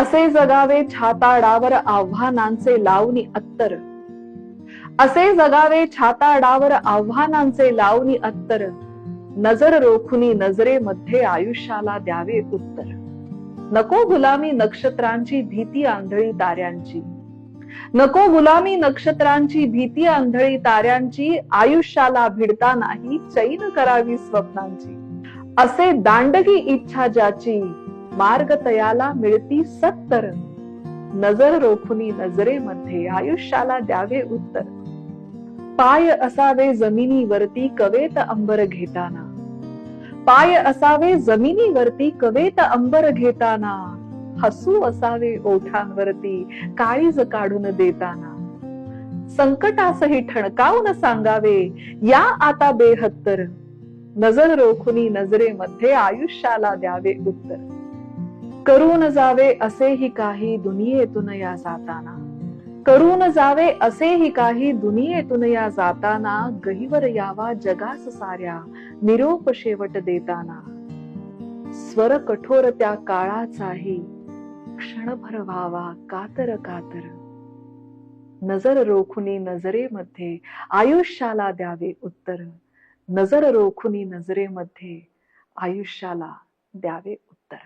असे जगावे छाताडावर आव्हानांचे लावणी अत्तर. असे जगावे छाताडावर आव्हानांचे लावणी अत्तर. नजर रोखुनी नजरेमध्ये आयुष्याला द्यावे उत्तर. नको गुलामी नक्षत्रांची भीती आंधळी ताऱ्यांची. नको गुलामी नक्षत्रांची भीती आंधळी ताऱ्यांची आयुष्याला भिडता नाही चैन करावी स्वप्नांची. असे दांडगी इच्छा ज्याची मार्ग तयाला मिळती सत्तर. नजर रोखुनी नजरेमध्ये आयुष्याला द्यावे उत्तर. पाय असावे जमिनीवरती कवेत अंबर घेताना. पाय असावे जमिनीवरती कवेत अंबर घेताना. हसू असावे ओठांवरती काळीज काढून देताना. संकटासही ठणकावून सांगावे या आता बेहत्तर. नजर रोखुनी नजरेमध्ये आयुष्याला द्यावे उत्तर. करून जावे असेही काही दुनियेतून या जाताना. करून जावे असेही काही दुनियेतून या जाताना गहिवर यावा जगास साऱ्या निरोप शेवट देताना. स्वर कठोर त्या काळाचाही क्षणभर व्हावा कातर कातर. नजर रोखुनी नजरेमध्ये आयुष्याला द्यावे उत्तर. नजर रोखुनी नजरेमध्ये आयुष्याला द्यावे उत्तर.